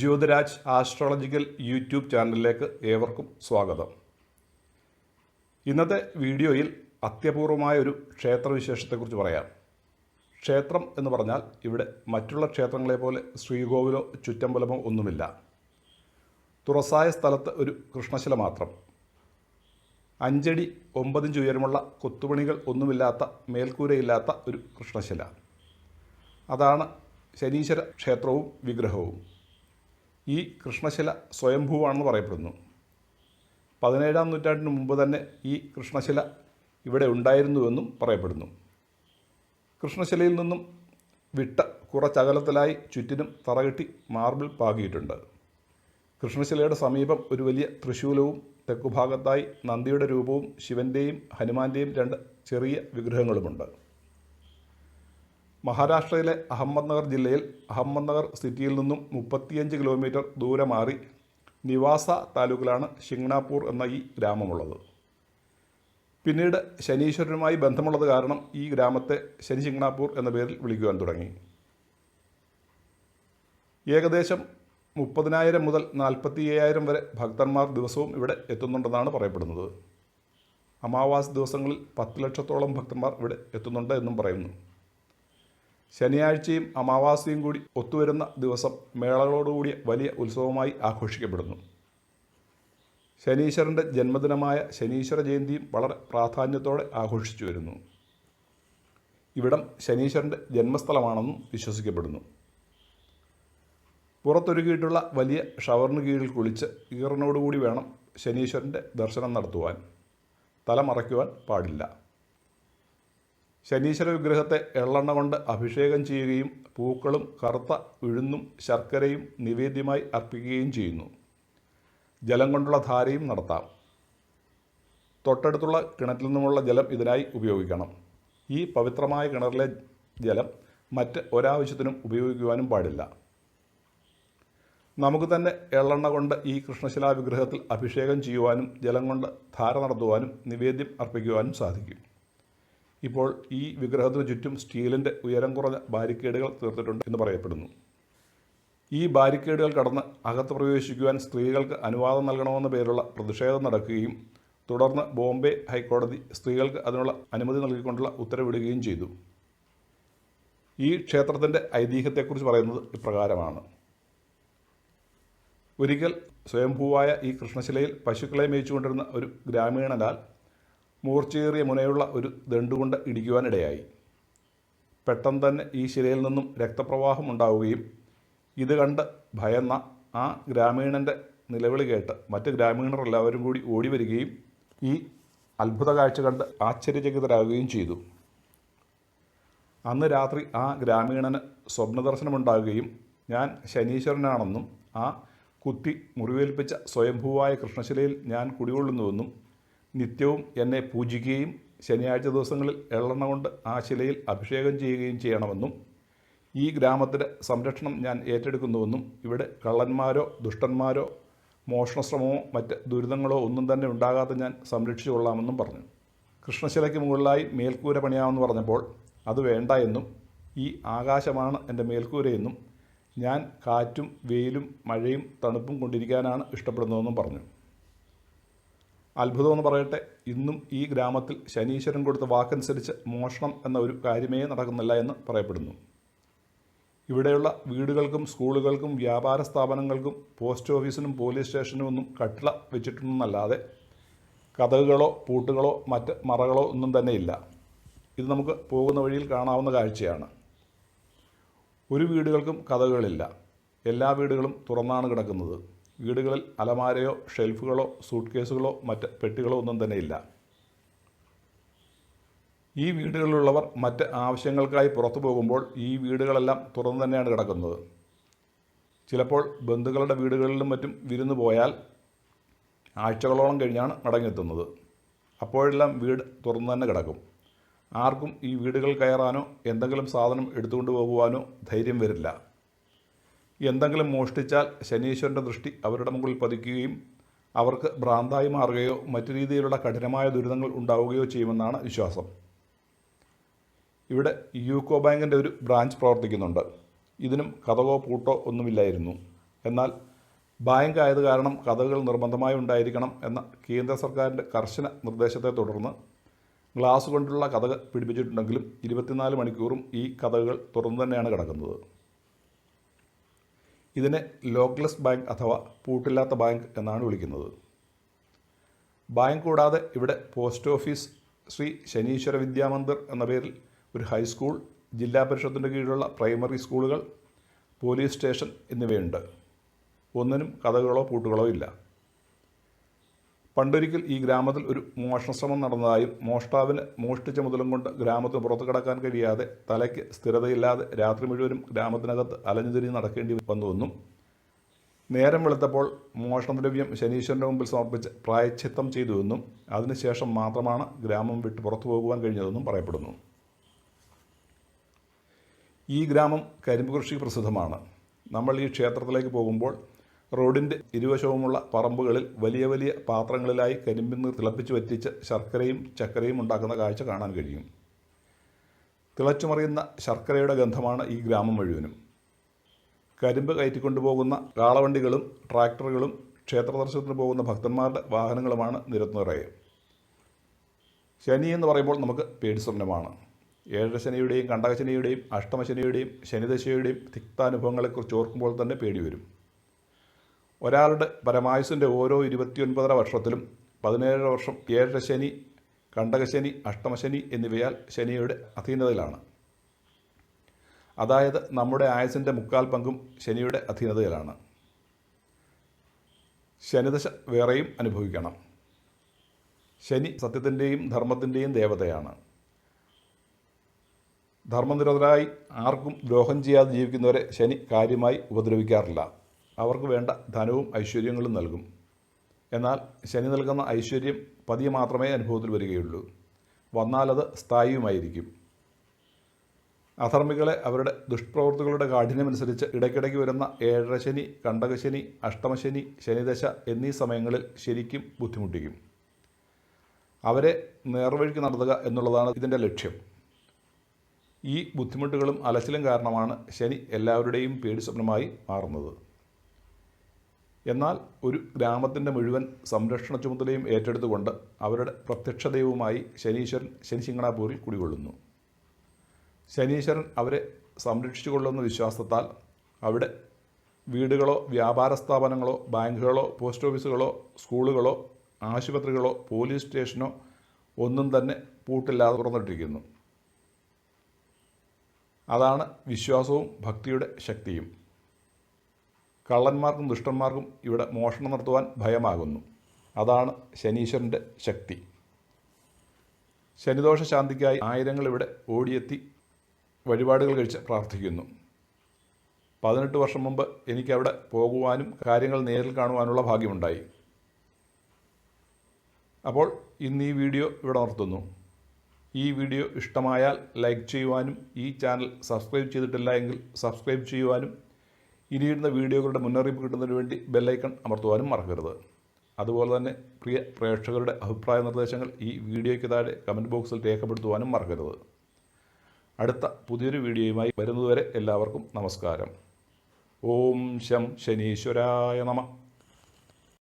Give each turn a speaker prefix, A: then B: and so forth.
A: Jyothiraj astrological YouTube ചാനലിലേക്ക് ഏവർക്കും സ്വാഗതം. ഇന്നത്തെ വീഡിയോയിൽ അത്യപൂർവമായ ഒരു ക്ഷേത്രവിശേഷത്തെക്കുറിച്ച് പറയാം. ക്ഷേത്രം എന്ന് പറഞ്ഞാൽ ഇവിടെ മറ്റുള്ള ക്ഷേത്രങ്ങളെ പോലെ ശ്രീകോവിലോ ചുറ്റമ്പലമോ ഒന്നുമില്ല. തുറസായ സ്ഥലത്ത് ഒരു കൃഷ്ണശില മാത്രം. അഞ്ചടി ഒമ്പതിഞ്ച് ഉയരമുള്ള കൊത്തുപണികൾ ഒന്നുമില്ലാത്ത മേൽക്കൂരയില്ലാത്ത ഒരു കൃഷ്ണശില. അതാണ് ശനീശ്വര ക്ഷേത്രവും വിഗ്രഹവും. ഈ കൃഷ്ണശില സ്വയംഭൂവാണെന്ന് പറയപ്പെടുന്നു. പതിനേഴാം നൂറ്റാണ്ടിന് മുമ്പ് തന്നെ ഈ കൃഷ്ണശില ഇവിടെ ഉണ്ടായിരുന്നുവെന്നും പറയപ്പെടുന്നു. കൃഷ്ണശിലയിൽ നിന്നും വിട്ട കുറച്ചകലത്തിലായി ചുറ്റിനും തറകെട്ടി മാർബിൾ പാകിയിട്ടുണ്ട്. കൃഷ്ണശിലയുടെ സമീപം ഒരു വലിയ തൃശൂലവും തെക്കുഭാഗത്തായി നന്ദിയുടെ രൂപവും ശിവന്റെയും ഹനുമാന്റെയും രണ്ട് ചെറിയ വിഗ്രഹങ്ങളുമുണ്ട്. മഹാരാഷ്ട്രയിലെ അഹമ്മദ് നഗർ ജില്ലയിൽ അഹമ്മദ് നഗർ സിറ്റിയിൽ നിന്നും മുപ്പത്തിയഞ്ച് കിലോമീറ്റർ ദൂരെ മാറി നിവാസ താലൂക്കിലാണ് ഷിങ്നാപൂർ എന്ന ഈ ഗ്രാമമുള്ളത്. പിന്നീട് ശനീശ്വരനുമായി ബന്ധമുള്ളത് കാരണം ഈ ഗ്രാമത്തെ ശനി ശിങ്നാപൂർ എന്ന പേരിൽ വിളിക്കുവാൻ തുടങ്ങി. ഏകദേശം മുപ്പതിനായിരം മുതൽ നാൽപ്പത്തി അയ്യായിരം വരെ ഭക്തന്മാർ ദിവസവും ഇവിടെ എത്തുന്നുണ്ടെന്നാണ് പറയപ്പെടുന്നത്. അമാവാസി ദിവസങ്ങളിൽ പത്ത് ലക്ഷത്തോളം ഭക്തന്മാർ ഇവിടെ എത്തുന്നുണ്ട് എന്നും പറയുന്നു. ശനിയാഴ്ചയും അമാവാസിയും കൂടി ഒത്തുവരുന്ന ദിവസം മേളകളോടുകൂടിയ വലിയ ഉത്സവമായി ആഘോഷിക്കപ്പെടുന്നു. ശനീശ്വരന്റെ ജന്മദിനമായ ശനീശ്വര ജയന്തിയും വളരെ പ്രാധാന്യത്തോടെ ആഘോഷിച്ചു വരുന്നു. ഇവിടം ശനീശ്വരന്റെ ജന്മസ്ഥലമാണെന്നും വിശ്വസിക്കപ്പെടുന്നു. പുറത്തൊരുക്കിയിട്ടുള്ള വലിയ ഷവറിന് കീഴിൽ കുളിച്ച് ഈറനോടുകൂടി വേണം ശനീശ്വരന്റെ ദർശനം നടത്തുവാൻ. തല മറയ്ക്കുവാൻ പാടില്ല. ശനീശ്വര വിഗ്രഹത്തെ എള്ളെണ്ണ കൊണ്ട് അഭിഷേകം ചെയ്യുകയും പൂക്കളും കറുത്ത ഉഴുന്നും ശർക്കരയും നിവേദ്യമായി അർപ്പിക്കുകയും ചെയ്യുന്നു. ജലം കൊണ്ടുള്ള ധാരയും നടത്താം. തൊട്ടടുത്തുള്ള കിണറ്റിൽ നിന്നുമുള്ള ജലം ഇതിനായി ഉപയോഗിക്കണം. ഈ പവിത്രമായ കിണറിലെ ജലം മറ്റ് ഒരാവശ്യത്തിനും ഉപയോഗിക്കുവാനും പാടില്ല. നമുക്ക് തന്നെ എള്ളെണ്ണ കൊണ്ട് ഈ കൃഷ്ണശിലാ വിഗ്രഹത്തിൽ അഭിഷേകം ചെയ്യുവാനും ജലം കൊണ്ട് ധാര നടത്തുവാനും നിവേദ്യം അർപ്പിക്കുവാനും സാധിക്കും. ഇപ്പോൾ ഈ വിഗ്രഹത്തിന് ചുറ്റും സ്റ്റീലിന്റെ ഉയരം കുറഞ്ഞ ബാരിക്കേഡുകൾ തീർത്തിട്ടുണ്ട് എന്ന് പറയപ്പെടുന്നു. ഈ ബാരിക്കേഡുകൾ കടന്ന് അകത്ത് പ്രവേശിക്കുവാൻ സ്ത്രീകൾക്ക് അനുവാദം നൽകണമെന്ന പേരുള്ള പ്രതിഷേധം നടക്കുകയും തുടർന്ന് ബോംബെ ഹൈക്കോടതി സ്ത്രീകൾക്ക് അതിനുള്ള അനുമതി നൽകിക്കൊണ്ടുള്ള ഉത്തരവിടുകയും ചെയ്തു. ഈ ക്ഷേത്രത്തിന്റെ ഐതിഹ്യത്തെക്കുറിച്ച് പറയുന്നത് ഇപ്രകാരമാണ്. ഒരിക്കൽ സ്വയംഭൂവായ ഈ കൃഷ്ണശിലയിൽ പശുക്കളെ മേയിച്ചുകൊണ്ടിരുന്ന ഒരു ഗ്രാമീണനാൽ മൂർച്ചയേറിയ മുനയുള്ള ഒരു ദണ്ടുകൊണ്ട് ഇടിക്കുവാനിടയായി. പെട്ടെന്ന് തന്നെ ഈ ശിലയിൽ നിന്നും രക്തപ്രവാഹം ഉണ്ടാവുകയും ഇത് കണ്ട് ഭയന്ന ആ ഗ്രാമീണന്റെ നിലവിളി കേട്ട് മറ്റ് ഗ്രാമീണർ എല്ലാവരും കൂടി ഓടി വരികയും ഈ അത്ഭുത കാഴ്ച കണ്ട് ആശ്ചര്യചകിതരാകുകയും ചെയ്തു. അന്ന് രാത്രി ആ ഗ്രാമീണന് സ്വപ്നദർശനമുണ്ടാകുകയും ഞാൻ ശനീശ്വരനാണെന്നും ആ കുത്തി മുറിവേൽപ്പിച്ച സ്വയംഭൂവായ കൃഷ്ണശിലയിൽ ഞാൻ കുടികൊള്ളുന്നുവെന്നും നിത്യവും എന്നെ പൂജിക്കുകയും ശനിയാഴ്ച ദിവസങ്ങളിൽ എള്ളെണ്ണ കൊണ്ട് ആ ശിലയിൽ അഭിഷേകം ചെയ്യുകയും ചെയ്യണമെന്നും ഈ ഗ്രാമത്തിന്റെ സംരക്ഷണം ഞാൻ ഏറ്റെടുക്കുന്നുവെന്നും ഇവിടെ കള്ളന്മാരോ ദുഷ്ടന്മാരോ മോഷണശ്രമമോ മറ്റ് ദുരിതങ്ങളോ ഒന്നും തന്നെ ഉണ്ടാകാതെ ഞാൻ സംരക്ഷിച്ചു കൊള്ളാമെന്നും പറഞ്ഞു. കൃഷ്ണശിലയ്ക്ക് മുകളിലായി മേൽക്കൂര പണിയാമെന്ന് പറഞ്ഞപ്പോൾ അത് വേണ്ട എന്നും ഈ ആകാശമാണ് എന്റെ മേൽക്കൂരയെന്നും ഞാൻ കാറ്റും വെയിലും മഴയും തണുപ്പും കൊണ്ടിരിക്കാനാണ് ഇഷ്ടപ്പെടുന്നതെന്നും പറഞ്ഞു. അത്ഭുതമെന്ന് പറയട്ടെ. ഇന്നും ഈ ഗ്രാമത്തിൽ ശനീശ്വരൻ കൊടുത്ത വാക്കനുസരിച്ച് മോഷണം എന്ന ഒരു കാര്യമേ നടക്കുന്നില്ല എന്ന് പറയപ്പെടുന്നു. ഇവിടെയുള്ള വീടുകൾക്കും സ്കൂളുകൾക്കും വ്യാപാര സ്ഥാപനങ്ങൾക്കും പോസ്റ്റ് ഓഫീസിനും പോലീസ് സ്റ്റേഷനും ഒന്നും കട്ടിള വെച്ചിട്ടുണ്ടെന്നല്ലാതെ കഥകളോ പൂട്ടുകളോ മറ്റ് മറകളോ ഒന്നും തന്നെ ഇല്ല. ഇത് നമുക്ക് പോകുന്ന വഴിയിൽ കാണാവുന്ന കാഴ്ചയാണ്. ഒരു വീടുകൾക്കും കഥകളില്ല എല്ലാ വീടുകളും തുറന്നാണ് കിടക്കുന്നത്. വീടുകളിൽ അലമാരയോ ഷെൽഫുകളോ സൂട്ട് കേസുകളോ മറ്റ് പെട്ടികളോ ഒന്നും തന്നെ ഇല്ല. ഈ വീടുകളിലുള്ളവർ മറ്റ് ആവശ്യങ്ങൾക്കായി പുറത്തു പോകുമ്പോൾ ഈ വീടുകളെല്ലാം തുറന്നു തന്നെയാണ് കിടക്കുന്നത്. ചിലപ്പോൾ ബന്ധുക്കളുടെ വീടുകളിലും മറ്റും വിരുന്നു പോയാൽ ആഴ്ചകളോളം കഴിഞ്ഞാണ് മടങ്ങിയെത്തുന്നത്. അപ്പോഴെല്ലാം വീട് തുറന്നു തന്നെ കിടക്കും. ആർക്കും ഈ വീടുകൾ കയറാനോ എന്തെങ്കിലും സാധനം എടുത്തുകൊണ്ട് പോകുവാനോ ധൈര്യം വരില്ല. എന്തെങ്കിലും മോഷ്ടിച്ചാൽ ശനീശ്വരന്റെ ദൃഷ്ടി അവരുടെ മുകളിൽ പതിക്കുകയും അവർക്ക് ഭ്രാന്തായി മാറുകയോ മറ്റു രീതിയിലുള്ള കഠിനമായ ദുരിതങ്ങൾ ഉണ്ടാവുകയോ ചെയ്യുമെന്നാണ് വിശ്വാസം. ഇവിടെ യൂക്കോ ബാങ്കിന്റെ ഒരു ബ്രാഞ്ച് പ്രവർത്തിക്കുന്നുണ്ട്. ഇതിനും കഥകോ പൂട്ടോ ഒന്നുമില്ലായിരുന്നു. എന്നാൽ ബാങ്ക് ആയത് കാരണം കഥകൾ നിർബന്ധമായി ഉണ്ടായിരിക്കണം എന്ന കേന്ദ്ര സർക്കാരിന്റെ കർശന നിർദ്ദേശത്തെ തുടർന്ന് ഗ്ലാസ് കൊണ്ടുള്ള കഥകൾ പിടിപ്പിച്ചിട്ടുണ്ടെങ്കിലും ഇരുപത്തിനാല് മണിക്കൂറും ഈ കഥകൾ തുറന്നു തന്നെയാണ് കിടക്കുന്നത്. ഇതിനെ ലോക്ക്ലെസ് ബാങ്ക് അഥവാ പൂട്ടില്ലാത്ത ബാങ്ക് എന്നാണ് വിളിക്കുന്നത്. ബാങ്ക് കൂടാതെ ഇവിടെ പോസ്റ്റ് ഓഫീസ് ശ്രീ ശനീശ്വര വിദ്യാമന്ദിർ എന്ന പേരിൽ ഒരു ഹൈസ്കൂൾ ജില്ലാ പരിഷത്തിന്റെ കീഴിലുള്ള പ്രൈമറി സ്കൂളുകൾ പോലീസ് സ്റ്റേഷൻ എന്നിവയുണ്ട്. ഒന്നിനും കഥകളോ പൂട്ടുകളോ ഇല്ല. പണ്ടൊരിക്കൽ ഈ ഗ്രാമത്തിൽ ഒരു മോഷണശ്രമം നടന്നതായും മോഷ്ടാവിന് മോഷ്ടിച്ച മുതലും കൊണ്ട് ഗ്രാമത്തിന് പുറത്തു കടക്കാൻ കഴിയാതെ തലയ്ക്ക് സ്ഥിരതയില്ലാതെ രാത്രി മുഴുവനും ഗ്രാമത്തിനകത്ത് അലഞ്ഞുതിരിഞ്ഞ് നടക്കേണ്ടി വന്നുവെന്നും നേരം വെളുത്തപ്പോൾ മോഷണദ്രവ്യം ശനീശ്വരന്റെ മുമ്പിൽ സമർപ്പിച്ച് പ്രായച്ചിത്തം ചെയ്തുവെന്നും അതിനുശേഷം മാത്രമാണ് ഗ്രാമം വിട്ട് പുറത്തു പോകുവാൻ കഴിഞ്ഞതെന്നും പറയപ്പെടുന്നു. ഈ ഗ്രാമം കരിമ്പ് കൃഷി പ്രസിദ്ധമാണ്. നമ്മൾ ഈ ക്ഷേത്രത്തിലേക്ക് പോകുമ്പോൾ റോഡിന്റെ ഇരുവശവുമുള്ള പറമ്പുകളിൽ വലിയ വലിയ പാത്രങ്ങളിലായി കരിമ്പിൻ നീർ തിളപ്പിച്ച് വറ്റിച്ച് ശർക്കരയും ചക്കരയും ഉണ്ടാക്കുന്ന കാഴ്ച കാണാൻ കഴിയും. തിളച്ചുമറിയുന്ന ശർക്കരയുടെ ഗന്ധമാണ് ഈ ഗ്രാമം മുഴുവനും. കരിമ്പ് കയറ്റിക്കൊണ്ടുപോകുന്ന കാളവണ്ടികളും ട്രാക്ടറുകളും ക്ഷേത്ര ദർശനത്തിന് പോകുന്ന ഭക്തന്മാരുടെ വാഹനങ്ങളുമാണ് നിരത്ത് ശനി എന്ന് പറയുമ്പോൾ നമുക്ക് പേടി സ്വപ്നമാണ് ഏഴരശനിയുടെയും കണ്ടകശനിയുടെയും അഷ്ടമശനിയുടെയും ശനിദശയുടെയും തിക്താനുഭവങ്ങളെക്കുറിച്ച് ഓർക്കുമ്പോൾ തന്നെ പേടി വരും. ഒരാളുടെ പരമായുസിന്റെ ഓരോ ഇരുപത്തിയൊൻപതര വർഷത്തിലും പതിനേഴര വർഷം ഏഴര ശനി കണ്ടകശനി അഷ്ടമശനി എന്നിവയാൽ ശനിയുടെ അധീനതയിലാണ്. അതായത് നമ്മുടെ ആയുസിന്റെ മുക്കാൽ പങ്കും ശനിയുടെ അധീനതയിലാണ്. ശനിദശ വേറെയും അനുഭവിക്കണം. ശനി സത്യത്തിന്റെയും ധർമ്മത്തിന്റെയും ദേവതയാണ്. ധർമ്മനിരതരായി ആർക്കും ദ്രോഹം ചെയ്യാതെ ജീവിക്കുന്നവരെ ശനി കാര്യമായി ഉപദ്രവിക്കാറില്ല. അവർക്ക് വേണ്ട ധനവും ഐശ്വര്യങ്ങളും നൽകും. എന്നാൽ ശനി നൽകുന്ന ഐശ്വര്യം പതിയെ മാത്രമേ അനുഭവത്തിൽ വരികയുള്ളൂ. വന്നാലത് സ്ഥായിയുമായിരിക്കും. അധർമ്മികളെ അവരുടെ ദുഷ്പ്രവൃത്തികളുടെ കാഠിന്യമനുസരിച്ച് ഇടയ്ക്കിടയ്ക്ക് വരുന്ന ഏഴരശനി കണ്ടകശനി അഷ്ടമശനി ശനിദശ എന്നീ സമയങ്ങളിൽ ശരിക്കും ബുദ്ധിമുട്ടിക്കും. അവരെ നേർവഴിക്ക് നടത്തുക എന്നുള്ളതാണ് ഇതിന്റെ ലക്ഷ്യം. ഈ ബുദ്ധിമുട്ടുകളും അലച്ചിലും കാരണമാണ് ശനി എല്ലാവരുടെയും പേടി സ്വപ്നമായി മാറുന്നത്. എന്നാൽ ഒരു ഗ്രാമത്തിന്റെ മുഴുവൻ സംരക്ഷണ ചുമതലയും ഏറ്റെടുത്തുകൊണ്ട് അവരുടെ പ്രത്യക്ഷ ദൈവവുമായി ശനീശ്വരൻ ശനിശിങ്ങണാപൂരിൽ കുടികൊള്ളുന്നു. ശനീശ്വരൻ അവരെ സംരക്ഷിച്ചു കൊള്ളുന്ന വിശ്വാസത്താൽ അവിടെ വീടുകളോ വ്യാപാര സ്ഥാപനങ്ങളോ ബാങ്കുകളോ പോസ്റ്റ് ഓഫീസുകളോ സ്കൂളുകളോ ആശുപത്രികളോ പോലീസ് സ്റ്റേഷനോ ഒന്നും തന്നെ പൂട്ടില്ലാതെ തുറന്നിട്ടിരിക്കുന്നു. അതാണ് വിശ്വാസവും ഭക്തിയുടെ ശക്തിയും. കള്ളന്മാർക്കും ദുഷ്ടന്മാർക്കും ഇവിടെ മോഷണം നടത്തുവാൻ ഭയമാകുന്നു. അതാണ് ശനീശ്വരന്റെ ശക്തി. ശനിദോഷ ശാന്തിക്കായി ആയിരങ്ങൾ ഇവിടെ ഓടിയെത്തി വഴിപാടുകൾ കഴിച്ച് പ്രാർത്ഥിക്കുന്നു. പതിനെട്ട് വർഷം മുമ്പ് എനിക്കവിടെ പോകുവാനും കാര്യങ്ങൾ നേരിൽ കാണുവാനുള്ള ഭാഗ്യമുണ്ടായി. അപ്പോൾ ഇന്ന് ഈ വീഡിയോ ഇവിടെ നിർത്തുന്നു. ഈ വീഡിയോ ഇഷ്ടമായാൽ ലൈക്ക് ചെയ്യുവാനും ഈ ചാനൽ സബ്സ്ക്രൈബ് ചെയ്തിട്ടില്ല എങ്കിൽ സബ്സ്ക്രൈബ് ചെയ്യുവാനും ഇനിയിടുന്ന വീഡിയോകളുടെ മുന്നറിയിപ്പ് കിട്ടുന്നതിന് വേണ്ടി ബെല്ലൈക്കൺ അമർത്തുവാനും മറക്കരുത്. അതുപോലെ തന്നെ പ്രിയ പ്രേക്ഷകരുടെ അഭിപ്രായ നിർദ്ദേശങ്ങൾ ഈ വീഡിയോയ്ക്ക് താഴെ കമന്റ് ബോക്സിൽ രേഖപ്പെടുത്തുവാനും മറക്കരുത്. അടുത്ത പുതിയൊരു വീഡിയോയുമായി വരുന്നതുവരെ എല്ലാവർക്കും നമസ്കാരം. ഓം ശം ശനീശ്വരായ നമ.